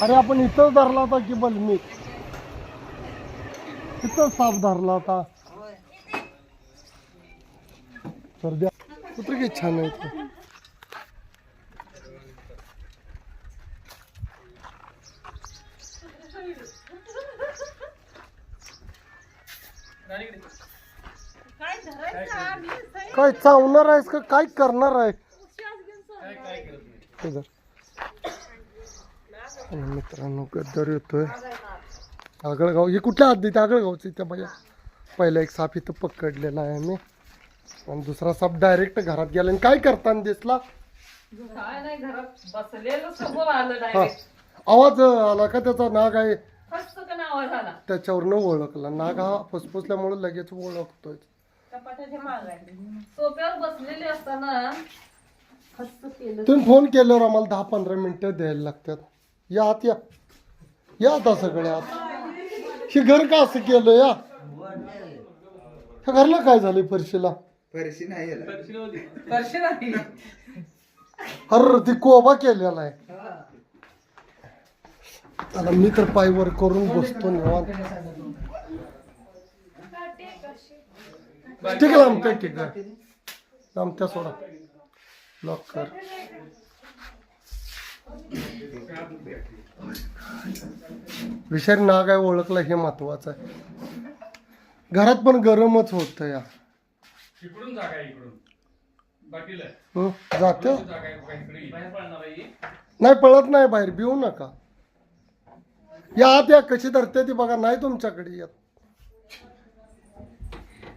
अरे आपण इथंच धरला होता की बलमी इथंच साप धरला होता. तर द्या कुत्र की छान आहे. काय चावणार आहेस का? काय करणार आहे? मित्रांनो गद्दर येतोय. आगळगाव हे कुठल्या हद्दीत आगळगावचं इथं माझ्या. पहिला एक साप इथं पकडलेला आहे आम्ही आणि दुसरा साप डायरेक्ट घरात गेला आणि काय करताना दिसला? काय नाही घरात बसलेलं समोर आलं हा. डायरेक्ट आवाज आला का त्याचा? नाग आहे. आवाज आला? त्याच्यावरनं ओळखला. नाग हा फुसफुसल्यामुळे लगेच ओळखतोय. कपाटाच्या मागे सोप्यावर बसलेले असताना फस्त केलं. तुम्ही फोन केल्यावर आम्हाला दहा पंधरा मिनिटं द्यायला लागतात. या आत या. या आता सगळे आत हे घर का असं केलं या? ह्या घरला काय झालंय? फरशीला? फरशी नाही याला. वर्ष नाही. अरे ती कोबा केलेला आहे. चला मी तर पायवर करून बसतो निवांत. ठीक आहे लांबत्या ठीक आहे लांबत्या सोडा. लॉक कर. विषारी नाग आहे ओळखला हे महत्वाचं आहे. घरात पण गरमच होत या. इकडून जागा आहे इकडून? बाकीला. हं, जाते. जागा आहे बघा इकडे बाहेर पडणार आहे ही. नाही पळत नाही बाहेर भिवू नका. या आत या कशी धरते ती बघा नाही तुमच्याकडे येत.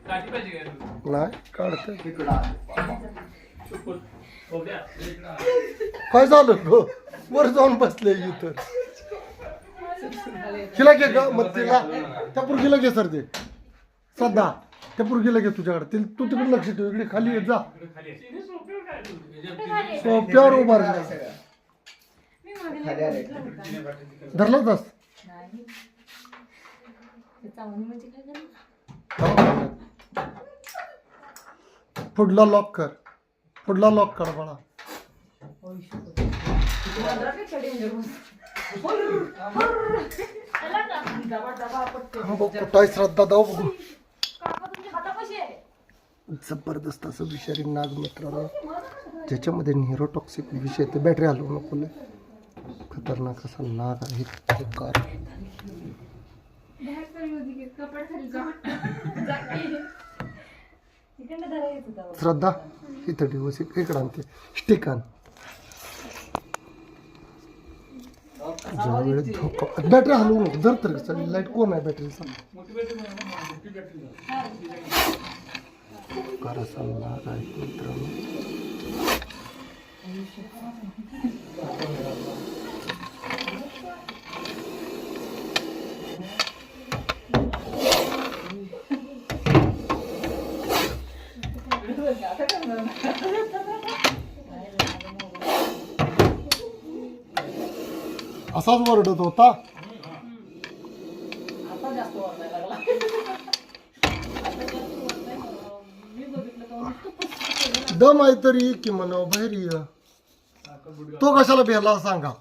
काठी पाहिजे काय तुला? नाही काढते. हो. काय झालं ग? वर जाऊन बसले इथं तिला घे ग मग तिला त्या पुरगीला घे सर ते श्रद्धा. त्या पुरगीला घे तुझ्याकडे ती- तू तिकडे लक्ष ठेव इकडे खाली येत जा सोप्यावर काय ठेवलं? याच्यात तिने- सोप्यावर उभा राहिला सगळं. खाली आले. तिने बाटली- धरला पुढला लॉक कर पुढला लॉक कर बाळा बघ, कुठं आहे श्रद्धा दाव बघू जबरदस्त असं विषारी नाग मित्रांनो. ज्याच्यामध्ये न्यूरोटॉक्सिक विषय ते बॅटरी हलवू नको खतरनाक असा नाग आहे बेकार. श्रद्धा इथं दिवस इकडं आणते. स्टिक ज्यावेळेस ज्या वेळेत बॅटरी हलवू नको जर तर लाइट कोण आहे बॅटरीचा मोठी बॅटरी आहे मित्रांनो असाच वरडत होता आता जास्त वाटायला लागला आता जास्त वाटतंय. मी बघितलं का नुसतं फस्त केलं. दम आहे तरी की म्हणा बाहेर तो कशाला भेला सांगा?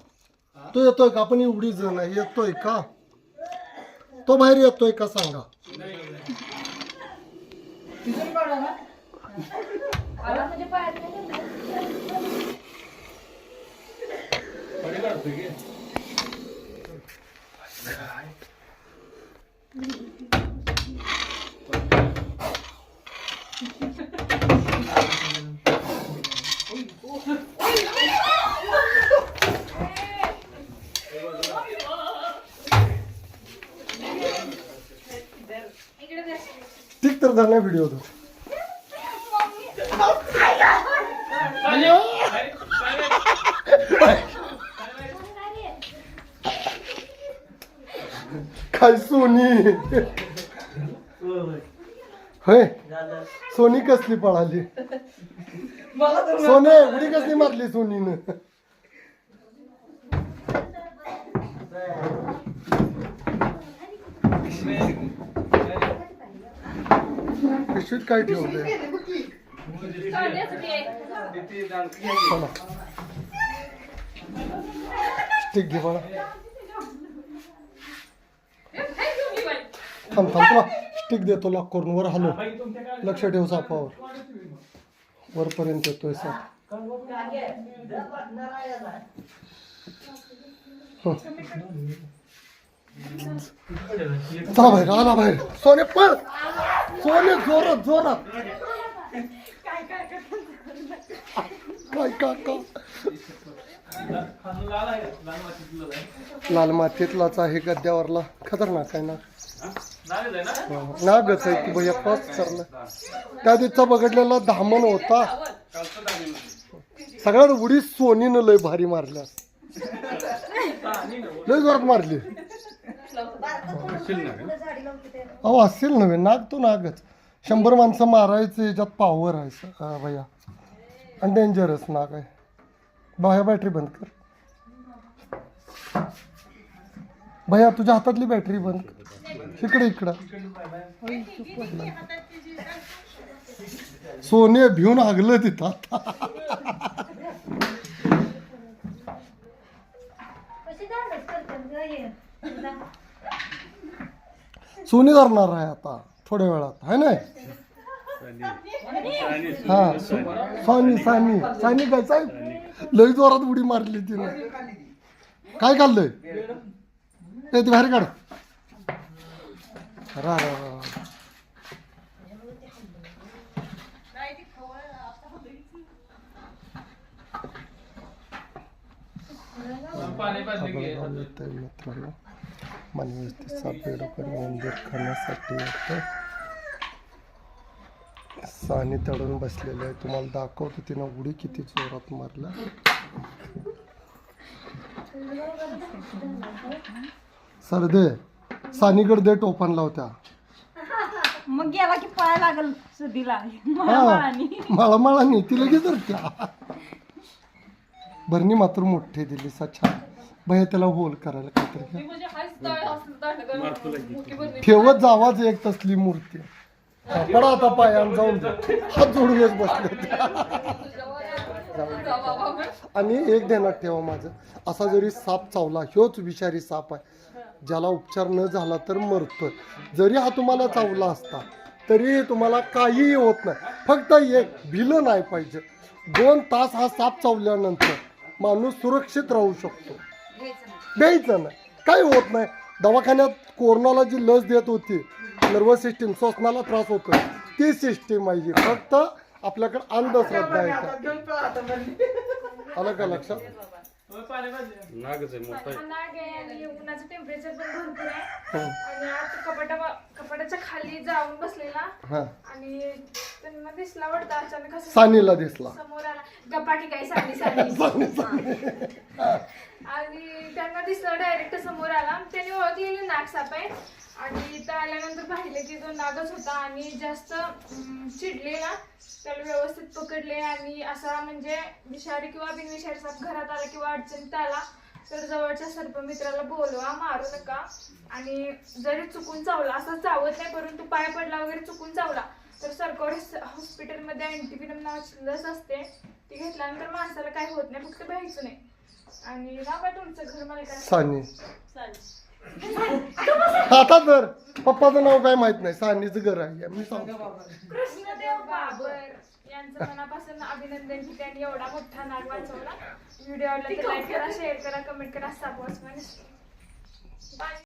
तो येतोय का? आपण एवढी जण आहे येतोय का? तो बाहेर येतोय का सांगा? आला पायात नाही गेलं. पाणी काढतोय की? ठीक तर धरण्या व्हिडिओ तो काय सोनी होय सोनी कसली पळाली सोने उडी कसली मारली सोनीनं पिशवीत काय ठेवलंय? चला स्टिक घे मला थांब थांब तुला स्टिक देतो लॉक करून. वर हलो लक्ष ठेव सापावर. वरपर्यंत येतोय साप. हं. चला बाहेर आला बाहेर. सोने पळ. सोने जोरात जोरात काय का लाल मातीतलाच आहे गद्द्यावरला. खतरनाक आहे ना? हो. नागच आहे की भैया पाच करला त्या दिवसा बघडलेला धामण होता. सगळ्यात उडी सोनीनं लय भारी मारल्या लय जोरात मारली. अहो असेल नव्हे नाग तो नागच. शंभर माणसं मारायचं याच्यात पॉवर आहे हा, भैया. आणि डेंजरस नाग आहे. बाहेर बॅटरी बंद कर. भैया तुझ्या हातातली बॅटरी बंद कर. इकडे इकडं. सोने भिवून हागलं तिथं सोने धरणार आहे आता थोड्या वेळात आहे ना हा सानी सानी सानी काय साहेब लई जोरात उडी मारली तिने. काय खाल्लंय? ए ती बाहेर काढ. रा रा मनवस्ती सापेडकर मंदिर खाण्यासाठी सानी तडून बसलेले आहे. तुम्हाला दाखवतो तिनं उडी किती जोरात मारला. सरदे सानीकडे दे टोपण लावत्या मग गेला की पळायला लागल सुधीला. माळा नाही ती लगेच धरत्या भरणी मात्र मोठी दिली. सा छान. भैया त्याला होल करायला काहीतरी. म्हणजे. ठेवत जावाच एक तसली मूर्ती पडा आता पायान जाऊन जा. हात जोडूनच बसले. आणि एक ध्यानात ठेवा माझं असा जरी साप चावला ह्योच विषारी साप आहे ज्याला उपचार न झाला तर मरतोय जरी हा तुम्हाला चावला असता तरी तुम्हाला काहीही होत नाही फक्त एक भिलं नाही पाहिजे दोन तास हा साप चावल्यानंतर माणूस सुरक्षित राहू शकतो द्यायचं नाही. काही होत नाही. दवाखान्यात कोरोनाला जी लस देत होती नर्वस सिस्टीम श्वसनाला त्रास होतो ती सिस्टीम आहे. फक्त आपल्याकडे अंधश्रद्धा आहे. का आलं का लक्षात? नागच आहे मोठा हा नाग आहे आणि उन्हाचं टेम्परेचर पण भरपूर आहे. हं. आणि आता कपाटा कपाटाच्या खाली जाऊन बसलेला. हा. आणि त्यांना दिसला वाटतं अचानक असं सानीला दिसला. समोर गपाटी काय साडी साडी आणि त्यांना दिसलं डायरेक्ट समोर आला. त्यांनी ओळखलेलं नाग साप आहे आणि इथं आल्यानंतर पाहिलं की तो नागच होता आणि जास्त अं, चिडले ना त्याला व्यवस्थित पकडले आणि असा म्हणजे विषारी किंवा बिनविषारी साप घरात आला किंवा अडचणीत आला तर जवळच्या सर्पमित्राला बोलवा मारू नका. आणि जरी चुकून चावला असं चावत नाही परंतु पाय पडला वगैरे चुकून चावला तर सरकारी हॉस्पिटलमध्ये अँटीविनम नावाची लस असते. ती घेतल्यानंतर माणसाला काही होत नाही फक्त भ्यायचं नाही. आणि नाव आहे तुमचं घर मला काय? सानी. चालेल. आता तर पप्पाचं नाव काय माहीत नाही सानीचं घर आहे. मी सांगतो. कृष्णदेव बाबर यांचं मनापासून अभिनंदन की त्यांनी एवढा मोठा नाग वाचवला. व्हिडिओ आवडला तर लाईक करा शेअर करा कमेंट करा सापवाच बाय